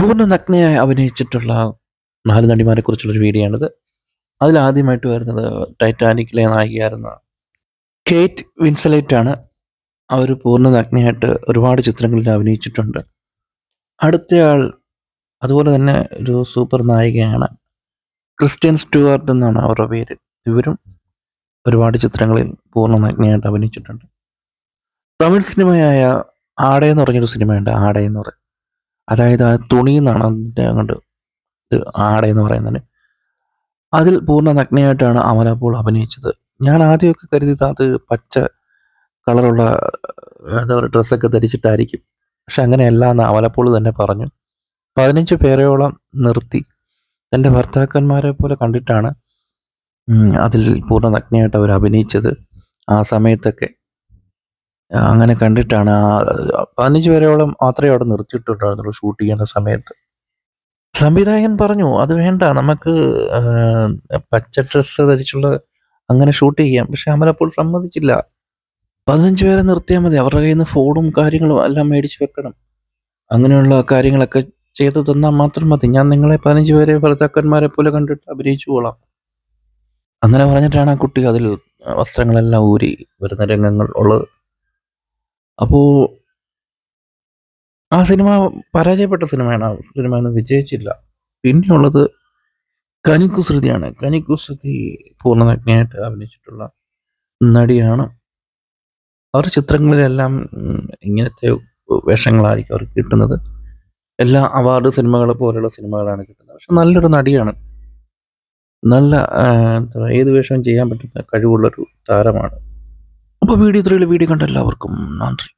പൂർണ നഗ്നയായി അഭിനയിച്ചിട്ടുള്ള നാല് നടിമാരെ കുറിച്ചുള്ളൊരു വീഡിയോ ആണിത് അതിലാദ്യമായിട്ട് വരുന്നത് ടൈറ്റാനിക്കിലെ നായികയായിരുന്ന കേറ്റ് വിൻസലൈറ്റ് ആണ്. അവർ പൂർണ നഗ്നയായിട്ട് ഒരുപാട് ചിത്രങ്ങളിൽ അഭിനയിച്ചിട്ടുണ്ട്. അടുത്തയാൾ അതുപോലെ തന്നെ ഒരു സൂപ്പർ നായികയാണ് ക്രിസ്ത്യൻ സ്റ്റുവാർട്ട് എന്നാണ് അവരുടെ പേര്. ഇവരും ഒരുപാട് ചിത്രങ്ങളിൽ പൂർണ നഗ്നയായിട്ട് അഭിനയിച്ചിട്ടുണ്ട്. തമിഴ് സിനിമയായ ആടെ എന്ന് പറഞ്ഞൊരു സിനിമയുണ്ട് ആടെ എന്ന് പറയും. അതായത് ആ തുണി എന്നാണ് അതിന്റെ അങ്ങോട്ട് ഇത് ആടെ എന്ന് പറയുന്നത്. അതിൽ പൂർണ നഗ്നയായിട്ടാണ് അമല അപ്പോൾ അഭിനയിച്ചത്. ഞാൻ ആദ്യമൊക്കെ കരുതിയത് അത് പച്ച കളറുള്ള എന്താ പറയുക ഡ്രസ്സൊക്കെ ധരിച്ചിട്ടായിരിക്കും. പക്ഷെ അങ്ങനെയല്ല എന്ന് അമലപ്പോൾ തന്നെ പറഞ്ഞു. പതിനഞ്ച് പേരെയോളം നിർത്തി. തന്റെ ഭർത്താക്കന്മാരെ പോലെ കണ്ടിട്ടാണ് അതിൽ പൂർണ നഗ്നയായിട്ട് അവർ അഭിനയിച്ചത് ആ സമയത്തൊക്കെ. അങ്ങനെ കണ്ടിട്ടാണ് ആ പതിനഞ്ച് പേരോളം മാത്രമേ അവിടെ നിർത്തിയിട്ടുണ്ടായിരുന്നുള്ളൂ ഷൂട്ട് ചെയ്യുന്ന സമയത്ത്. സംവിധായകൻ പറഞ്ഞു അത് വേണ്ട നമുക്ക് പച്ച ഡ്രസ്സ് ധരിച്ചുള്ള അങ്ങനെ ഷൂട്ട് ചെയ്യാം. പക്ഷെ അമലപ്പോൾ സമ്മതിച്ചില്ല. പതിനഞ്ച് പേരെ നിർത്തിയാൽ മതി അവരുടെ കയ്യിൽ നിന്ന് ഫോണും കാര്യങ്ങളും എല്ലാം മേടിച്ച് വെക്കണം. അങ്ങനെയുള്ള കാര്യങ്ങളൊക്കെ ചെയ്തു തന്നാൽ മാത്രം മതി. ഞാൻ നിങ്ങളെ പതിനഞ്ച് പേരെ ഭർത്താക്കന്മാരെ പോലെ കണ്ടിട്ട് അഭിനയിച്ചു കൊള്ളാം. അങ്ങനെ പറഞ്ഞിട്ടാണ് ആ കുട്ടി അതിൽ വസ്ത്രങ്ങളെല്ലാം ഊരി വരുന്ന രംഗങ്ങൾ ഉള്ളത്. അപ്പോൾ ആ സിനിമ പരാജയപ്പെട്ട സിനിമയാണ്. ആ സിനിമ ഒന്നും വിജയിച്ചില്ല. പിന്നെയുള്ളത് കനിക്കുസൃതിയാണ് കനിക്കുസൃതി പൂർണനഗ്നയായിട്ട് അഭിനയിച്ചിട്ടുള്ള നടിയാണ്. അവരുടെ ചിത്രങ്ങളിലെല്ലാം ഇങ്ങനത്തെ വേഷങ്ങളായിരിക്കും അവർക്ക് കിട്ടുന്നത്. എല്ലാ അവാർഡ് സിനിമകളെ പോലെയുള്ള സിനിമകളാണ് കിട്ടുന്നത്. പക്ഷെ നല്ലൊരു നടിയാണ്. നല്ല എന്താ ഏത് വേഷവും ചെയ്യാൻ പറ്റുന്ന കഴിവുള്ളൊരു താരമാണ്. അപ്പോൾ വീഡിയോ ഇത്രയുള്ള വീഡിയോ കണ്ട എല്ലാവർക്കും നന്ദി.